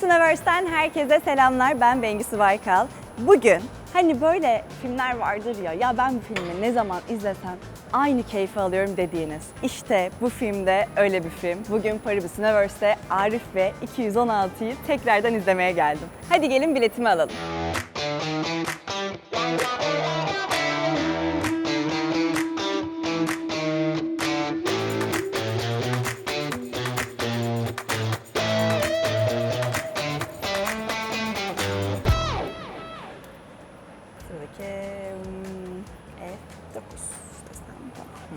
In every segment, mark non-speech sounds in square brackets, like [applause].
Cineverse'den herkese selamlar. Ben Bengüsü Baykal. Bugün hani böyle filmler vardır ya, ya ben bu filmi ne zaman izlesem aynı keyfi alıyorum dediğiniz. İşte bu filmde öyle bir film. Bugün Paris Cineverse'de Arif ve 216'yı tekrardan izlemeye geldim. Hadi gelin biletimi alalım. Sıradaki hmm, F9 desem tamam. Hı.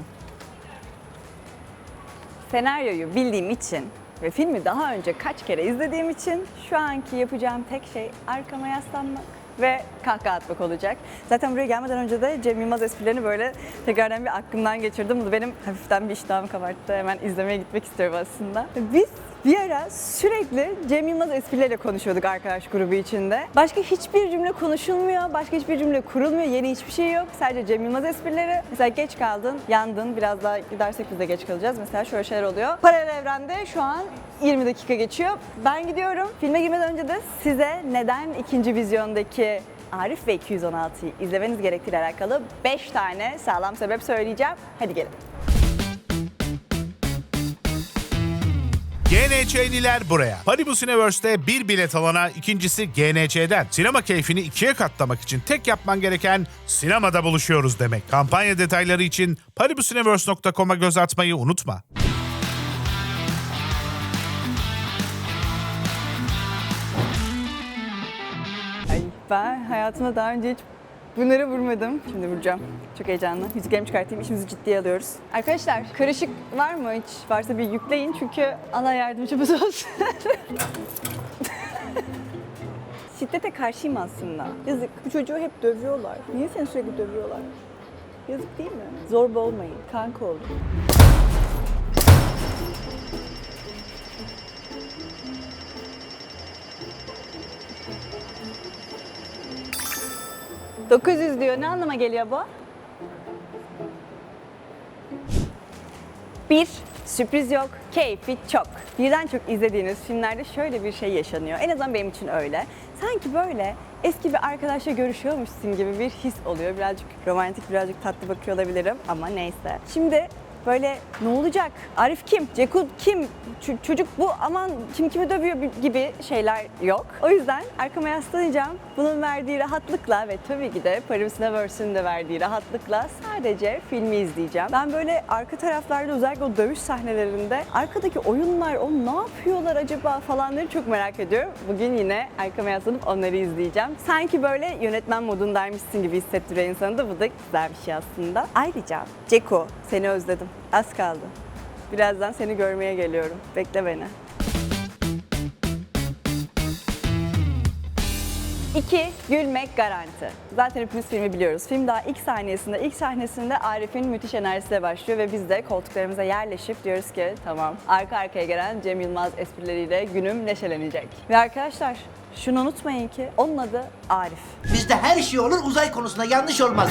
Senaryoyu bildiğim için ve filmi daha önce kaç kere izlediğim için şu anki yapacağım tek şey arkama yaslanmak ve kahkaha atmak olacak. Zaten buraya gelmeden önce de Cem Yılmaz esprilerini böyle tekrardan bir aklımdan geçirdim. Bu benim hafiften bir iştahımı kabarttı. Hemen izlemeye gitmek istiyorum aslında. Biz bir ara sürekli Cem Yılmaz esprileriyle konuşuyorduk arkadaş grubu içinde. Başka hiçbir cümle konuşulmuyor, başka hiçbir cümle kurulmuyor, yeni hiçbir şey yok. Sadece Cem Yılmaz esprileri. Mesela geç kaldın, yandın, biraz daha gidersek biz de geç kalacağız. Mesela şöyle şeyler oluyor. Paralel evrende şu an 20 dakika geçiyor. Ben gidiyorum. Filme girmeden önce de size neden ikinci vizyondaki Arif ve 216'yı izlemeniz gerektiğiyle alakalı 5 tane sağlam sebep söyleyeceğim. Hadi gelin. GNÇ'liler buraya. Paribus Universe'de bir bilet alana ikincisi GNÇ'den. Sinema keyfini ikiye katlamak için tek yapman gereken sinemada buluşuyoruz demek. Kampanya detayları için paribusuniverse.com'a göz atmayı unutma. Ben hayatımda daha önce hiç bunları vurmadım. Şimdi vuracağım. Çok heyecanlı. Müziklerimi çıkartayım. İşimizi ciddiye alıyoruz. Arkadaşlar karışık var mı hiç? Varsa bir yükleyin çünkü Allah yardımcımız olsun. [laughs] Şiddete karşıyım aslında. Yazık. Bu çocuğu hep dövüyorlar. Niye seni sürekli dövüyorlar? Yazık değil mi? Zorba olmayın. Kanka olun. ...900 diyor. Ne anlama geliyor bu? Bir, sürpriz yok, keyfi çok. Birden çok izlediğiniz filmlerde şöyle bir şey yaşanıyor. En azından benim için öyle. Sanki böyle eski bir arkadaşla görüşüyormuşsun gibi bir his oluyor. Birazcık romantik, birazcık tatlı bakıyor olabilirim ama neyse. Şimdi böyle ne olacak? Arif kim? Cekut kim? Ç- çocuk bu aman kim kimi dövüyor gibi şeyler yok. O yüzden arkama yaslanacağım. Bunun verdiği rahatlıkla ve tabii ki de Paris Universe'ün de verdiği rahatlıkla sadece filmi izleyeceğim. Ben böyle arka taraflarda özellikle o dövüş sahnelerinde arkadaki oyunlar o ne yapıyorlar acaba falanları çok merak ediyorum. Bugün yine arkama yaslanıp onları izleyeceğim. Sanki böyle yönetmen modundaymışsın gibi hissettiriyor insanı da bu da güzel bir şey aslında. Ayrıca Ceko seni özledim. Az kaldı. Birazdan seni görmeye geliyorum. Bekle beni. İki, gülmek garanti. Zaten hepimiz filmi biliyoruz. Film daha ilk saniyesinde, ilk sahnesinde Arif'in müthiş enerjisiyle başlıyor ve biz de koltuklarımıza yerleşip diyoruz ki tamam arka arkaya gelen Cem Yılmaz esprileriyle günüm neşelenecek. Ve arkadaşlar şunu unutmayın ki onun adı Arif. Bizde her şey olur uzay konusunda yanlış olmaz.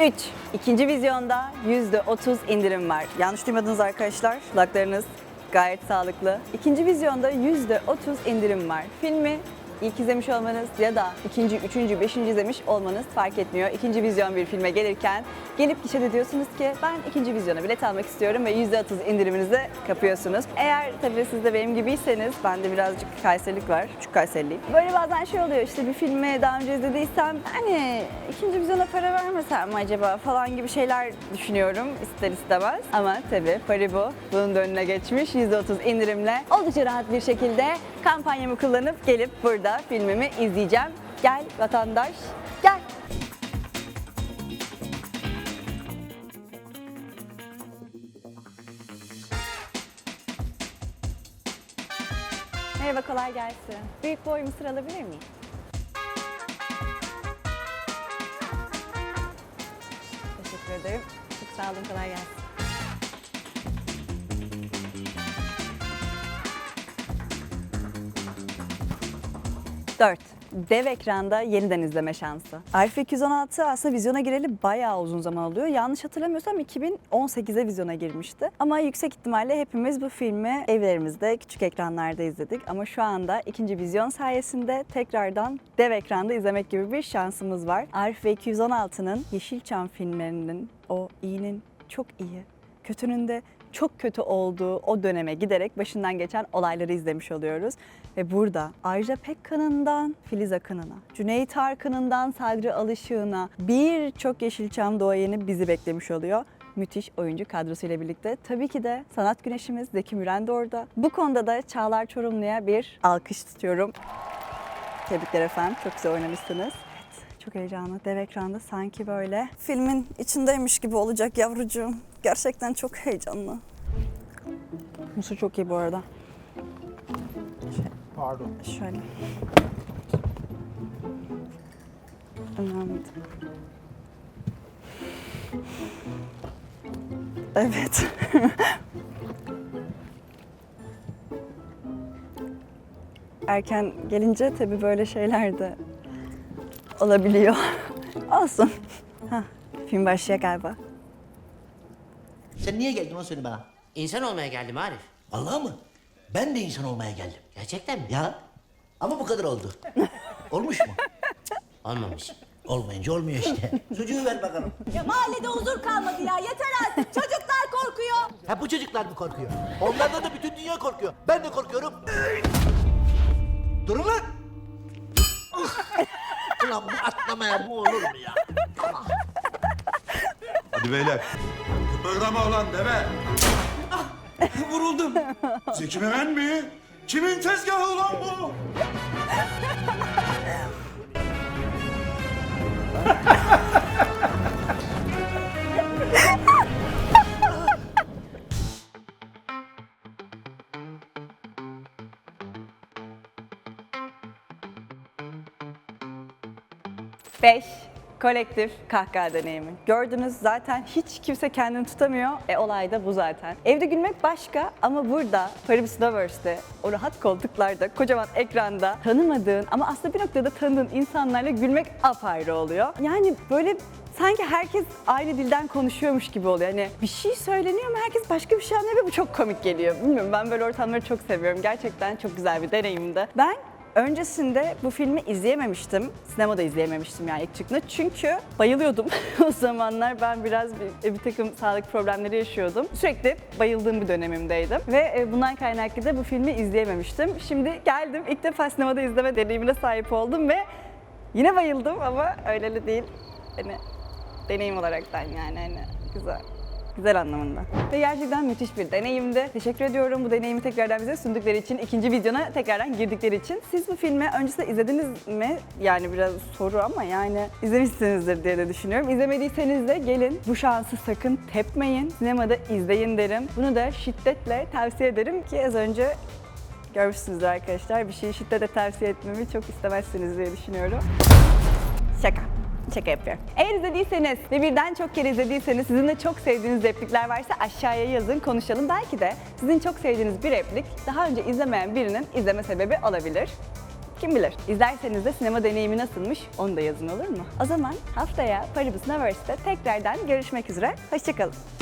3. İkinci vizyonda %30 indirim var. Yanlış duymadınız arkadaşlar. Kulaklarınız gayet sağlıklı. İkinci vizyonda %30 indirim var. Filmi ilk izlemiş olmanız ya da ikinci, üçüncü, beşinci izlemiş olmanız fark etmiyor. İkinci vizyon bir filme gelirken gelip gişede diyorsunuz ki ben ikinci vizyona bilet almak istiyorum ve %30 indiriminizi kapıyorsunuz. Eğer tabii siz de benim gibiyseniz, bende birazcık Kayserilik var, küçük Kayseriliyim. Böyle bazen şey oluyor işte bir filmi daha önce izlediysem hani ikinci vizyona para vermesem mi acaba falan gibi şeyler düşünüyorum ister istemez. Ama tabii Paribu bunun da önüne geçmiş %30 indirimle oldukça rahat bir şekilde kampanyamı kullanıp gelip burada filmimi izleyeceğim. Gel vatandaş, gel. Merhaba, kolay gelsin. Büyük boy mısır alabilir miyim? Teşekkür ederim. Çok sağ olun, kolay gelsin. Dört. dev ekranda yeniden izleme şansı. Arif 216 aslında vizyona gireli bayağı uzun zaman oluyor. Yanlış hatırlamıyorsam 2018'e vizyona girmişti. Ama yüksek ihtimalle hepimiz bu filmi evlerimizde, küçük ekranlarda izledik. Ama şu anda ikinci vizyon sayesinde tekrardan dev ekranda izlemek gibi bir şansımız var. Ve 216'nın Yeşilçam filmlerinin o iyinin çok iyi, kötünün de çok kötü olduğu o döneme giderek başından geçen olayları izlemiş oluyoruz. Ve burada Ajda Pekkan'ından Filiz Akın'ına, Cüneyt Arkın'ından Sadri Alışık'ına birçok Yeşilçam doğayeni bizi beklemiş oluyor. Müthiş oyuncu kadrosuyla birlikte. Tabii ki de sanat güneşimiz Zeki Müren de orada. Bu konuda da Çağlar Çorumlu'ya bir alkış tutuyorum. Tebrikler efendim. Çok güzel oynamışsınız. Çok heyecanlı. Dev ekranda sanki böyle filmin içindeymiş gibi olacak yavrucuğum. Gerçekten çok heyecanlı. Musu çok iyi bu arada. Pardon. Şöyle. Önemli. Evet. [laughs] Erken gelince tabii böyle şeyler de olabiliyor. [laughs] Olsun. Hah, film başlıyor galiba. Sen niye geldin onu söyle bana. İnsan olmaya geldim Arif. Vallahi mı? Ben de insan olmaya geldim. Gerçekten mi? Ya ama bu kadar oldu. Olmuş mu? Olmamış. Olmayınca olmuyor işte. [laughs] Sucuğu ver bakalım. Ya mahallede huzur kalmadı ya. Yeter artık. Çocuklar korkuyor. Ha bu çocuklar mı korkuyor? Onlardan da bütün dünya korkuyor. Ben de korkuyorum. Durun lan! Ulan bu atlamaya bu olur mu ya? Hadi beyler. Kıpırdama ulan deme. Vuruldum. Zeki Müren mi? Kimin tezgahı ulan bu? [laughs] Beş, kolektif kahkaha deneyimi. Gördünüz zaten hiç kimse kendini tutamıyor. E olay da bu zaten. Evde gülmek başka ama burada Paris Universe'de o rahat koltuklarda, kocaman ekranda tanımadığın ama aslında bir noktada tanıdığın insanlarla gülmek apayrı oluyor. Yani böyle sanki herkes aynı dilden konuşuyormuş gibi oluyor. Hani bir şey söyleniyor ama herkes başka bir şey anlıyor ve bu çok komik geliyor. Bilmiyorum ben böyle ortamları çok seviyorum. Gerçekten çok güzel bir deneyimdi. Ben Öncesinde bu filmi izleyememiştim. Sinemada izleyememiştim yani ilk çıktığında. Çünkü bayılıyordum. [laughs] o zamanlar ben biraz bir, bir takım sağlık problemleri yaşıyordum. Sürekli bayıldığım bir dönemimdeydim. Ve e, bundan kaynaklı da bu filmi izleyememiştim. Şimdi geldim ilk defa sinemada izleme deneyimine sahip oldum ve yine bayıldım ama öyle değil. Hani deneyim olaraktan yani hani güzel. Güzel anlamında. Ve gerçekten müthiş bir deneyimdi. Teşekkür ediyorum bu deneyimi tekrardan bize sundukları için, ikinci videona tekrardan girdikleri için. Siz bu filmi öncesinde izlediniz mi? Yani biraz soru ama yani izlemişsinizdir diye de düşünüyorum. İzlemediyseniz de gelin bu şansı sakın tepmeyin. Sinemada izleyin derim. Bunu da şiddetle tavsiye ederim ki az önce görmüşsünüzdür arkadaşlar. Bir şeyi şiddetle tavsiye etmemi çok istemezsiniz diye düşünüyorum. Şaka. Şaka yapıyorum. Eğer izlediyseniz ve birden çok kere izlediyseniz sizin de çok sevdiğiniz replikler varsa aşağıya yazın konuşalım. Belki de sizin çok sevdiğiniz bir replik daha önce izlemeyen birinin izleme sebebi olabilir. Kim bilir? İzlerseniz de sinema deneyimi nasılmış onu da yazın olur mu? O zaman haftaya Paribus University'de tekrardan görüşmek üzere. Hoşçakalın.